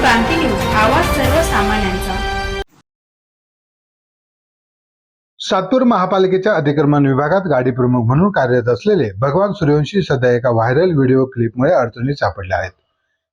क्रांती news आवाज सर्वसामान्यांचा. सातपूर महापालिकेच्या अतिक्रमण विभागात गाडी प्रमुख म्हणून कार्यरत असलेले भगवान सूर्यवंशी सध्या एका व्हायरल व्हिडिओ क्लिपमुळे अडचणीत सापडले आहेत.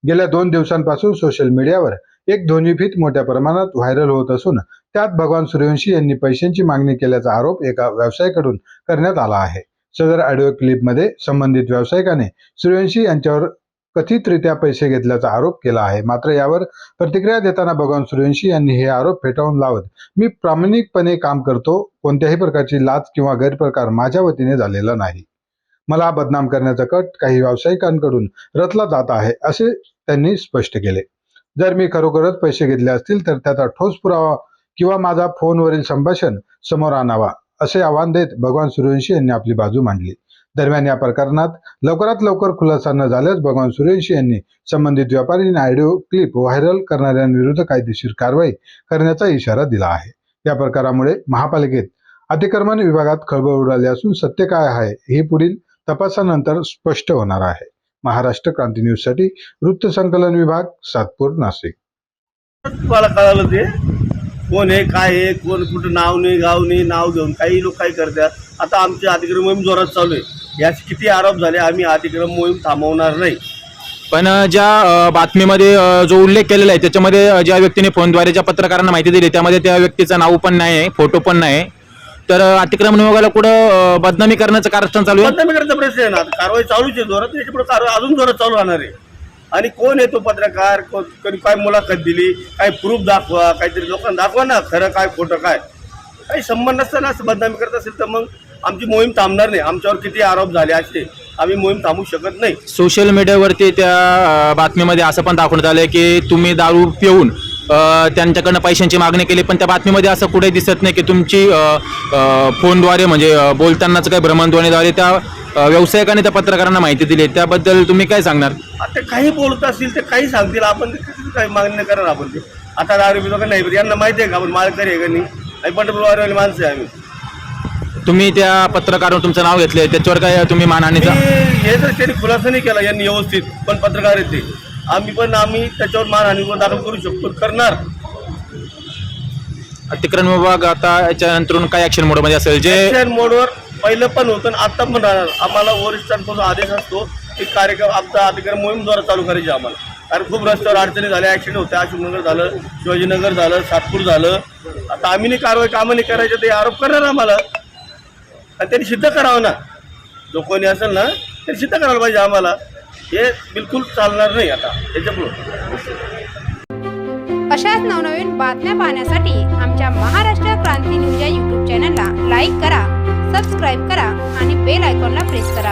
गेल्या दोन दिवसांपासून सोशल मीडियावर एक ध्वनिफीत मोठ्या प्रमाणात व्हायरल होत असून त्यात भगवान सूर्यवंशी यांनी पैशांची मागणी केल्याचा आरोप एका व्यवसायाकडून करण्यात आला आहे. सदर ऑडिओ क्लिपमध्ये संबंधित व्यावसायिकाने सूर्यवंशी यांच्यावर कथितरित्या पैसे घेतल्याचा आरोप केला आहे. मात्र यावर प्रतिक्रिया देताना भगवान सूर्यवंशी यांनी हे आरोप फेटाळून लावत मी प्रामाणिकपणे काम करतो कोणत्याही प्रकारची लाच किंवा गैरप्रकार माझ्या वतीने झालेला नाही. मला बदनाम करण्याचा कट काही व्यावसायिकांकडून रचला जात आहे असे त्यांनी स्पष्ट केले. जर मी खरोखरच पैसे घेतले असतील तर त्याचा ठोस पुरावा किंवा माझा फोनवरील संभाषण समोर आणावा असे आवाहन देत भगवान सूर्यवंशी यांनी आपली बाजू मांडली. दरम्यान या प्रकरणात लवकरात लवकर खुलासा न झाल्यास भगवान सुरेश यांनी संबंधित व्यापारी ऑडिओ क्लिप व्हायरल करणाऱ्यांविरुद्ध कायदेशीर कारवाई करण्याचा इशारा दिला आहे. या प्रकारामुळे महापालिकेत अतिक्रमण विभागात खळबळ उडाली असून सत्य काय आहे हे पुढील तपासानंतर स्पष्ट होणार आहे. महाराष्ट्र क्रांती न्यूजसाठी वृत्तसंकलन विभाग सातपूर नाशिक. तुम्हाला कळालं ते? कोण आहे काय आहे कोण कुठं नाव नाही गाव नाही नाव घेऊन काही लोक काय करतात? आता आमचे अतिक्रम जोरात चालू आहे. याचे किती आरोप झाले आम्ही अतिक्रम मोहीम थांबवणार नाही. पण ज्या अ, बातमीमध्ये अ, जो उल्लेख केलेला आहे त्याच्यामध्ये अ, ज्या व्यक्तीने फोनद्वारे ज्या पत्रकारांना माहिती दिली त्यामध्ये त्या व्यक्तीचं नाव पण नाही आहे फोटो पण नाही तर अ, अतिक्रमण विभागाला कुठं अ, बदनामी करण्याचं कारस्थान चालू आहे? बदनामी करायचा प्रश्न आहे ना आता कारवाई चालूच आहे जोरात त्याच्या पुढे कारवाई अजून जोरात चालू राहणार आहे. आणि कोण आहे तो पत्रकार को- कोणी काय मुलाखत दिली काय प्रूफ दाखवा काहीतरी लोकांना दाखवा ना खरं काय खोटं काय. काही संबंध नसताना असं बदनामी करत असेल तर मग आमची मोहीम थांबणार नाही. आमच्यावर किती आरोप झाले असे आम्ही मोहीम थांबू शकत नाही. सोशल मीडियावरती त्या बातमीमध्ये असं पण दाखवण्यात आलं की तुम्ही दारू पिऊन त्यांच्याकडनं पैशांची मागणी केली पण त्या बातमीमध्ये असं कुठे दिसत नाही की तुमची फोनद्वारे म्हणजे बोलतानाच काही भ्रमणध्वनीद्वारे त्या व्यावसायिकाने त्या पत्रकारांना माहिती दिली. त्याबद्दल तुम्ही काय सांगणार? आता काही बोलत असतील ते काही सांगतील. आपण काही मागणी करणार आपण ते. आता दारू पितो का नाही यांना माहिती आहे का आपण मालकरी आहे का नाही? आणि पंढरपूरवाले माणसं आहे आम्ही. तुम्ही त्या पत्रकारावर तुमचं नाव घेतलंय त्याच्यावर काय तुम्ही मानहानीचा मी हे जर त्यांनी खुलासा नाही केला यांनी व्यवस्थित पण पत्रकार आहेत ते. आम्ही पण आम्ही त्याच्यावर मानहानी गुन्हा दाखल करू शकतो करणार. अतिक्रमण विभाग आता याच्यानंतर काय ऍक्शन मोडमध्ये असेल? जे ऍक्शन मोडवर पहिलं पण होतं आणि आता पण राहणार. आम्हाला वरिष्ठांपासून आदेश असतो की कार्यक्रम आमचा अधिकारी मोहीम द्वारा चालू करायची आम्हाला. कारण खूप रस्त्यावर अडचणी झाल्या ॲक्सिडेंट होते अशोकनगर झालं शिवाजीनगर झालं सातपूर झालं. आता आम्ही नाही कारवाई कामं नाही करायचे ते आरोप करणार आम्हाला. आणि त्यांनी सिद्ध करावं ना. जो कोणी असेल ना त्यांनी सिद्ध करायला पाहिजे आम्हाला. हे बिलकुल चालणार नाही आता त्याच्यापुढं अशाच नवनवीन बातम्या पाहण्यासाठी आमच्या महाराष्ट्र क्रांती न्यूज या यूट्यूब चॅनलला लाईक करा सबस्क्राईब करा आणि बेल आयकॉनला प्रेस करा.